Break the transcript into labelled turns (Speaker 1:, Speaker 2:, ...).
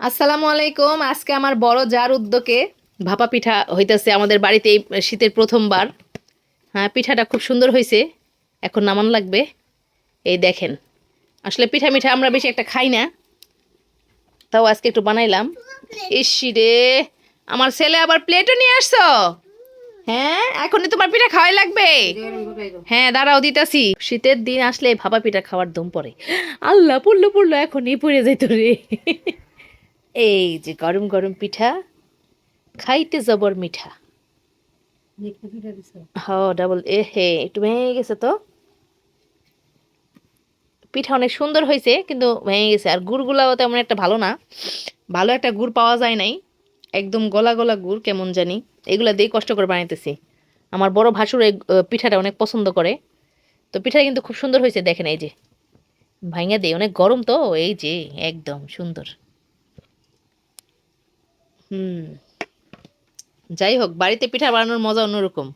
Speaker 1: আসসালামু আলাইকুম। আজকে আমার বড় যার উদ্যোগে ভাপা পিঠা হইতেছে আমাদের বাড়িতে এই শীতের প্রথমবার। হ্যাঁ পিঠাটা খুব সুন্দর হয়েছে এখন নামান লাগবে। এই দেখেন, আসলে পিঠা মিঠা আমরা বেশি একটা খাই না। তাও আজকে একটু বানাইলাম। ইসি রে, আমার ছেলে আবার প্লেটও নিয়ে আসছো? হ্যাঁ এখনই তোমার পিঠা খাওয়াই লাগবে? হ্যাঁ দাঁড়াও, দিতাছি। শীতের দিন আসলে ভাপা পিঠা খাওয়ার দম পড়ে। আল্লাহ, পড়ল পড়ল, এখনই পড়ে যাইতো রে। এই যে গরম গরম পিঠা খাইতে জবর মিঠা। হ ডাবল এ হে একটু ভেঙে গেছে তো। পিঠা অনেক সুন্দর হয়েছে কিন্তু ভেঙে গেছে। আর গুড়গুলাও তেমন একটা ভালো না। ভালো একটা গুড় পাওয়া যায় নাই। একদম গলা গলা গুড় কেমন জানি। এগুলা দিয়ে কষ্ট করে বানাইতেছি। আমার বড় ভাসুর এই পিঠাটা অনেক পছন্দ করে। তো পিঠা কিন্তু খুব সুন্দর হয়েছে দেখেন এই যে। ভাঙা দেয় অনেক গরম তো এই যে একদম সুন্দর। হুম। যাই হোক বাড়িতে পিঠা বানানোর মজা অন্যরকম।